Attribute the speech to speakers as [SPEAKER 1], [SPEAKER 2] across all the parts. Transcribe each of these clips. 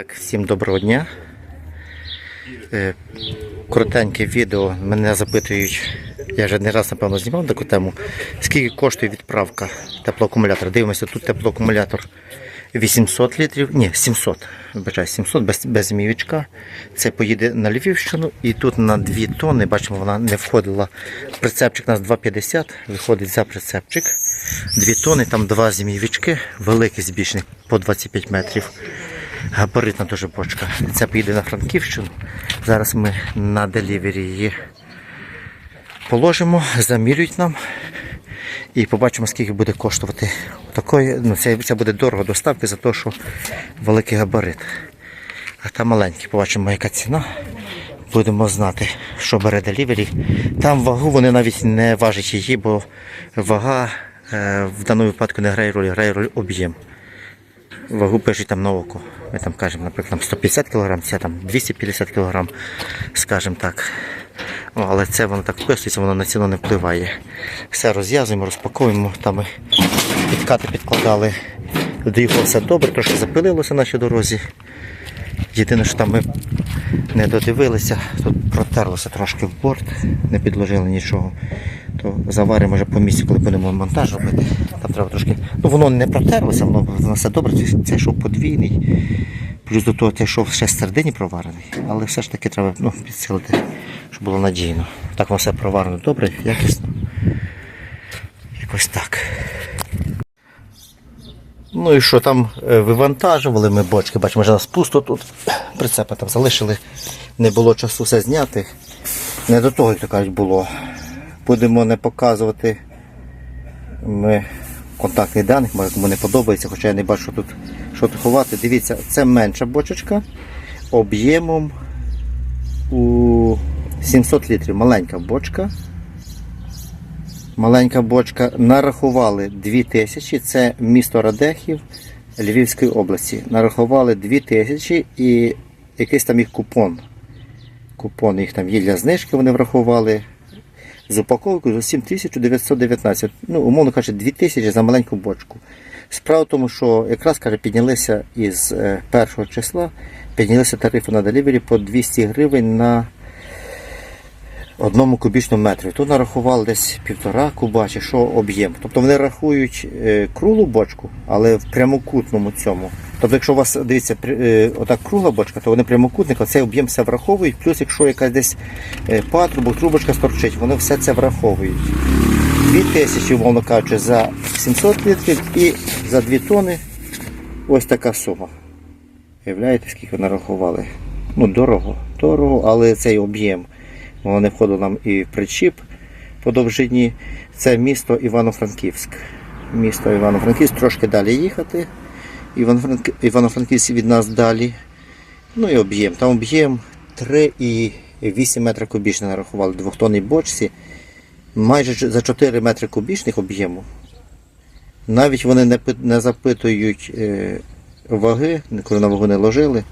[SPEAKER 1] Так, всім доброго дня. Е, Коротеньке відео. Мене запитують, я вже не раз, напевно, знімав таку тему. Скільки коштує відправка теплоакумулятора? Дивимося, тут теплоакумулятор 800 літрів, ні, 700. Вибачаю, 700 без, без мівічка. Це поїде на Львівщину і тут на 2 тонни, бачимо, вона не входила. Прицепчик у нас 2,50, виходить за прицепчик. 2 тонни, там два змійовички, великий збільшений по 25 метрів. Габаритна дуже бочка. Це поїде на Франківщину. Зараз ми на делівері її положимо, замірюють нам і побачимо, скільки буде коштувати. Такої, ну, це, це буде дорого доставки за те, що великий габарит. А там маленький, побачимо, яка ціна. Будемо знати, що бере делівері. Там вагу вони навіть не важать її, бо вага е, в даному випадку не грає роль, грає роль об'єм. Вагу пишуть там на око. Ми там кажемо, наприклад, 150 кг, це там 250 кг, скажімо так. О, але це воно так вписується, воно на ціну не впливає. Все розв'язуємо, розпаковуємо. Там ми підкати підкладали. Доїхало все добре, трошки запилилося на нашій дорозі. Єдине, що там ми не додивилися, тут протерлося трошки в борт, не підложили нічого. То заваримо вже по місці, коли будемо монтаж робити. Треба трошки. Ну воно не протерлося, воно, воно все добре, це- йшов подвійний. Плюс до того це йшов ще середині проварений, але все ж таки треба ну, підсилити, щоб було надійно. Так воно все проварено добре, якісно. Якось так. Ну і що там е, вивантажували ми бочки, бачимо, вже нас пусто тут. Прицепи там залишили, не було часу все зняти. Не до того, як то кажуть, було. Будемо не показувати ми контактних даних, може кому не подобається, хоча я не бачу, що тут що тут ховати. Дивіться, це менша бочечка об'ємом у 700 літрів. Маленька бочка. Маленька бочка. Нарахували 2000, це місто Радехів Львівської області. Нарахували 2000 і якийсь там їх купон. Купон їх там є для знижки, вони врахували. З упаковкою за 7919. Ну, умовно кажучи, 2000 за маленьку бочку. Справа в тому, що якраз каже, піднялися із е, першого числа, піднялися тарифи на делівері по 200 гривень на одному кубічному метрі. Тут нарахували десь півтора куба чи що об'єм. Тобто вони рахують е, круглу бочку, але в прямокутному цьому. Тобто, якщо у вас дивіться, е, отак кругла бочка, то вони прямокутник, оцей об'єм все враховують. Плюс, якщо якась десь е, патрубок, трубочка сторчить, вони все це враховують. 2000, умовно кажучи, за 700 літрів і за 2 тони ось така сума. Уявляєте, скільки нарахували? Ну, дорого, дорого, але цей об'єм. Воно не входило нам і в причіп по довжині. Це місто Івано-Франківськ. Місто Івано-Франківськ, трошки далі їхати. Івано-Франк- Івано-Франківськ від нас далі. Ну і об'єм. Там об'єм 3,8 метра кубічних нарахували, двохтонній бочці. Майже за 4 метри кубічних об'єму. Навіть вони не, не запитують е, ваги, коли на вагу не ложили.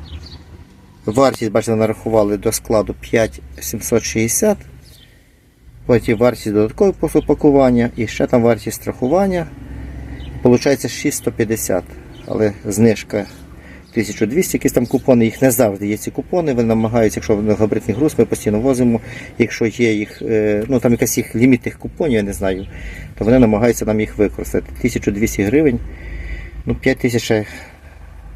[SPEAKER 1] Вартість, бачите, нарахували до складу 5760. Потім вартість додаткового послуг пакування і ще там вартість страхування. Получається 6150. Але знижка 1200, якісь там купони, їх не завжди є ці купони. Вони намагаються, якщо габаритний груз, ми постійно возимо. Якщо є їх, е, ну там якась їх ліміт тих купонів, я не знаю, то вони намагаються нам їх використати. 1200 гривень, ну 5000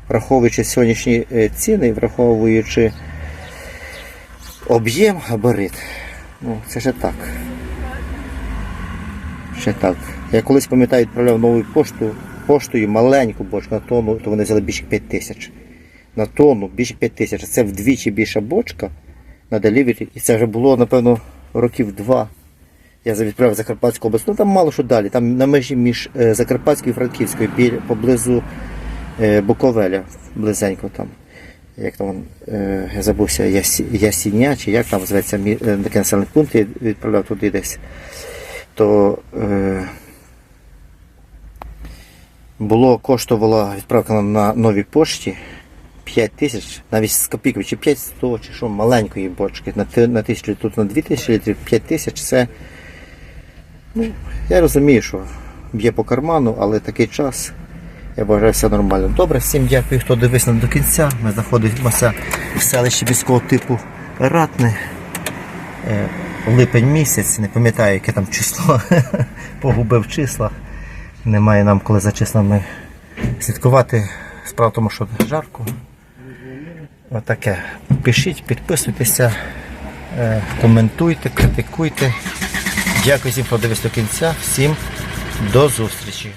[SPEAKER 1] враховуючи сьогоднішні е, ціни, враховуючи об'єм габарит, ну це ще так. Ще так. Я колись пам'ятаю, відправляв нову пошту, поштою маленьку бочку на тонну, то вони взяли більше 5 тисяч. На тонну більше 5 тисяч. Це вдвічі більша бочка на делівері. І це вже було, напевно, років два. Я відправив Закарпатську область. Ну там мало що далі. Там на межі між е, Закарпатською і Франківською, біля, поблизу е, Буковеля, близенько там. Як там е, я забувся, Ясіня, чи як там зветься такий населений пункт, я відправляв туди десь. То було, коштувала відправка на, новій пошті 5 тисяч, навіть з копійкою, чи 500, чи що, маленької бочки. На, на тисячу, тут на 2 тисячі літрів, 5 тисяч це. Ну, я розумію, що б'є по карману, але такий час Я вважаю, все нормально. Добре, всім дякую, хто дивився до кінця. Ми знаходимося в селищі міського типу Ратне. Е, Липень місяць, не пам'ятаю, яке там число. Погубив числа. Немає нам коли за чеснами слідкувати. Справа в тому, що жарко. Отаке. Пишіть, підписуйтеся, е, коментуйте, критикуйте. Дякую всім, хто дивився до кінця. Всім до зустрічі.